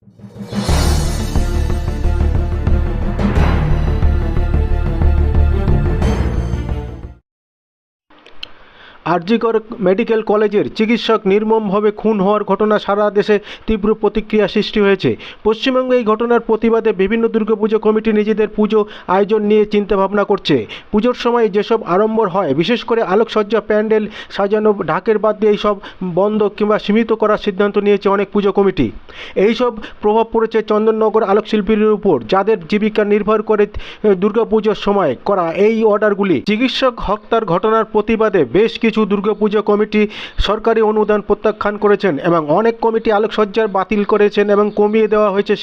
you RG Kar medical কলেজের চিকিৎসক নির্মমভাবে খুন হওয়ার ঘটনা সারা দেশে তীব্র প্রতিক্রিয়া সৃষ্টি হয়েছে। পশ্চিমবঙ্গে এই ঘটনার প্রতিবাদে বিভিন্ন দুর্গাপুজো কমিটি নিজেদের পুজো আয়োজন নিয়ে চিন্তাভাবনা করছে। পুজোর সময় যেসব আড়ম্বর হয়, বিশেষ করে আলোকসজ্জা, প্যান্ডেল সাজানো, ঢাকের বাদ দিয়ে এইসব বন্ধ কিংবা সীমিত করার সিদ্ধান্ত নিয়েছে অনেক পুজো কমিটি। এইসব প্রভাব পড়েছে চন্দননগর আলোকশিল্পীর উপর, যাদের জীবিকা নির্ভর করে দুর্গাপুজোর সময় করা এই অর্ডারগুলি। চিকিৎসক হত্যার ঘটনার প্রতিবাদে বেশ কিছু দুর্গাপুজো কমিটি সরকারি অনুদান প্রত্যাখ্যান করেছেন এবং অনেক কমিটি আলোকসজ্জার বাতিল করেছেন এবং কমিয়ে দেওয়া হয়েছে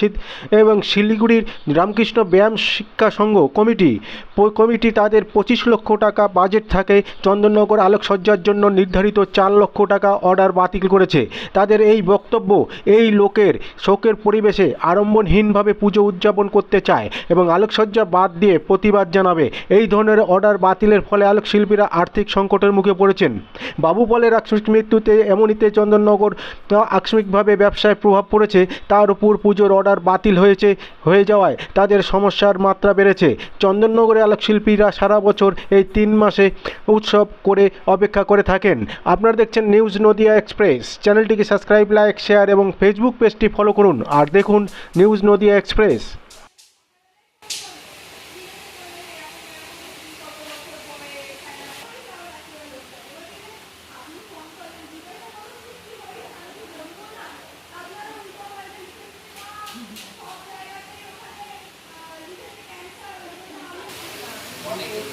এবং শিলিগুড়ির রামকৃষ্ণ ব্যায়াম শিক্ষা সংঘ কমিটি। কমিটি তাদের পঁচিশ লক্ষ টাকা বাজেট থাকে। চন্দননগর আলোকসজ্জার জন্য নির্ধারিত চার লক্ষ টাকা অর্ডার বাতিল করেছে। তাদের এই বক্তব্য এই লোকের শোকের পরিবেশে আড়ম্বরহীনভাবে পুজো উদযাপন করতে চায় এবং আলোকসজ্জা বাদ দিয়ে প্রতিবাদ জানাবে। এই ধরনের অর্ডার বাতিলের ফলে আলোকশিল্পীরা আর্থিক সংকটের মুখে পড়েছেন বাবু পলের আকস্মিক মৃত্যুতে এমনিতে চন্দননগর আকস্মিকভাবে ব্যবসায় প্রভাব পড়েছে, তার উপর পুজোর অর্ডার বাতিল হয়েছে, হয়ে যাওয়ায় তাদের সমস্যার মাত্রা বেড়েছে। চন্দননগরে আলোকশিল্পীরা সারা বছর এই তিন মাসে উৎসব করে অপেক্ষা করে থাকেন। আপনারা দেখছেন নিউজ নদিয়া এক্সপ্রেস। চ্যানেলটিকে সাবস্ক্রাইব, লাইক, শেয়ার এবং ফেসবুক পেজটি ফলো করুন। আর দেখুন নিউজ নদিয়া এক্সপ্রেস।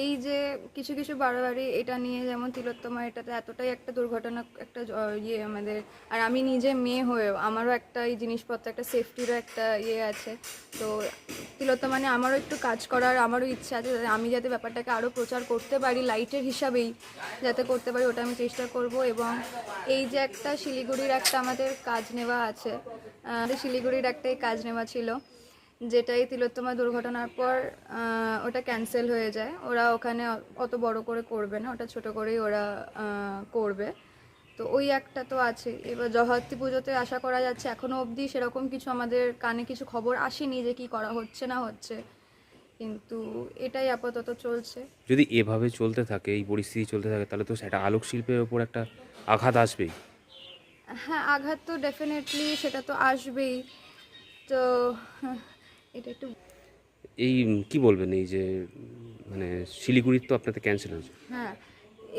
এই যে কিছু কিছু বাড়াবাড়ি এটা নিয়ে, যেমন তিলোত্তমা এটাতে এতটাই একটা দুর্ঘটনা, একটা ইয়ে আমাদের, আর আমি নিজে মেয়ে হয়েও আমারও একটা এই জিনিসপত্র, একটা সেফটিরও একটা ইয়ে আছে। তো তিলোত্তমা মানে আমারও একটু কাজ করার, আমারও ইচ্ছা আছে আমি যাতে ব্যাপারটাকে আরও প্রচার করতে পারি লাইটের হিসাবেই যাতে করতে পারি, ওটা আমি চেষ্টা করব। এবং এই যে একটা শিলিগুড়ির একটা আমাদের কাজ নেওয়া আছে আমাদের শিলিগুড়ির একটাই কাজ নেওয়া ছিল। যেটাই তিলোত্তমা দুর্ঘটনার পর ওটা ক্যান্সেল হয়ে যায়। ওরা ওখানে অত বড় করে করবে না ওটা ছোট করেই ওরা করবে। তো ওই একটা তো আছে। এবার জগদ্ধাত্রী পুজোতে আশা করা যাচ্ছে এখনও অবধি সেরকম কিছু আমাদের কানে কিছু খবর আসেনি যে কি করা হচ্ছে না হচ্ছে। কিন্তু এটাই আপাতত চলছে। যদি এভাবে চলতে থাকে এই পরিস্থিতি চলতে থাকে তাহলে তো সেটা আলোক শিল্পের ওপর একটা আঘাত আসবেই। হ্যাঁ আঘাত তো ডেফিনেটলি সেটা তো আসবেই। তো এটা একটু এই কি বলবেন এই যে মানে শিলিগুড়ির তো আপনাদের ক্যান্সেল হয়েছে। হ্যাঁ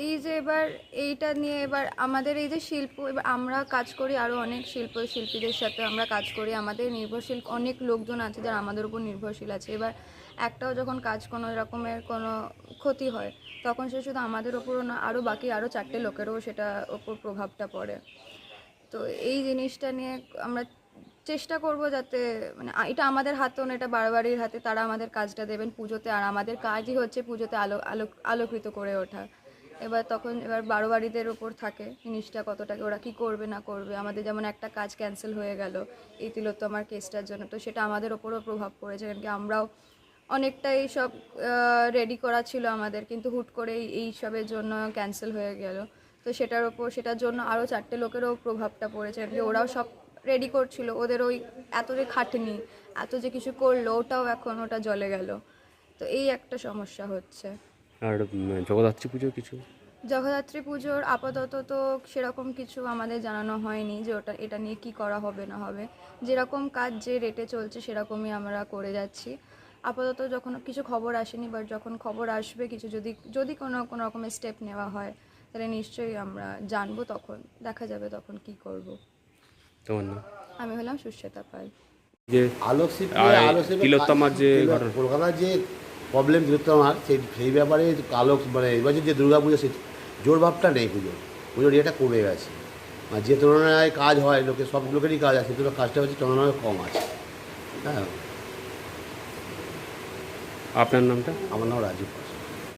এই যে এবার এইটা নিয়ে এবার আমাদের এই যে শিল্প এবার আমরা কাজ করি আরও অনেক শিল্প শিল্পীদের সাথে আমরা কাজ করি। আমাদের নির্ভরশীল অনেক লোকজন আছে যারা আমাদের উপর নির্ভরশীল আছে। এবার একটাও যখন কাজ কোনো রকমের কোনো ক্ষতি হয় তখন সে শুধু আমাদের ওপরও না আরও বাকি আরও চারটে লোকেরও সেটা ওপর প্রভাবটা পড়ে। তো এই জিনিসটা নিয়ে আমরা চেষ্টা করব যাতে মানে এটা আমাদের হাতেও না এটা বাড়াবাড়ির হাতে, তারা আমাদের কাজটা দেবেন পুজোতে, আর আমাদের কাজই হচ্ছে পুজোতে আলো আলোক আলোকিত করে ওঠা। এবার তখন, এবার বারোবাড়িদের ওপর থাকে জিনিসটা কতটাকে ওরা কি করবে, না করবে। আমাদের যেমন একটা কাজ ক্যান্সেল হয়ে গেল, এই তিলোত্তমার কেসটার জন্য, তো সেটা আমাদের ওপরও প্রভাব পড়েছে, কারণ কি আমরাও অনেকটাই সব রেডি করা ছিল আমাদের, কিন্তু হুট করে এই সবের জন্য ক্যান্সেল হয়ে গেল। তো সেটার ওপর, সেটার জন্য আরও চারটে লোকেরও প্রভাবটা পড়েছে, কারণ কি ওরাও সব রেডি করছিল ওদের ওই এত যে খাটনি এত যে কিছু করল ওটাও এখন ওটা জলে গেল। তো এই একটা সমস্যা হচ্ছে। আর জগদ্ধাত্রী পুজো কিছু? জগদ্ধাত্রী পুজোর আপাতত তো সেরকম কিছু আমাদের জানানো হয়নি যে ওটা এটা নিয়ে কি করা হবে না হবে। যেরকম কাজ যে রেটে চলছে সেরকমই আমরা করে যাচ্ছি। আপাতত যখন কিছু খবর আসেনি বাট যখন খবর আসবে কিছু যদি যদি কোনো কোনো রকমের স্টেপ নেওয়া হয় তাহলে নিশ্চয়ই আমরা জানব তখন দেখা যাবে তখন কি করব। তোমার নাম? আমি হলাম সুশ্বেতা পাল। যে আলোক শিল্পে আলোক শিল্পে তিলোত্তমার যে ঘটনা। কলকাতার যে প্রবলেম তিলোত্তমার সেই সেই ব্যাপারে আলোক মানে এবছর যে দুর্গা পুজো সে জোর ভাবটা নেই পুজো পুজোর ইয়েটা কমে গেছে। আর যে তুলনায় কাজ হয় লোকের সব লোকেরই কাজ আছে কিন্তু কাজটা হচ্ছে তুলনায় কম আছে। হ্যাঁ। আপনার নামটা? আমার নাম রাজীব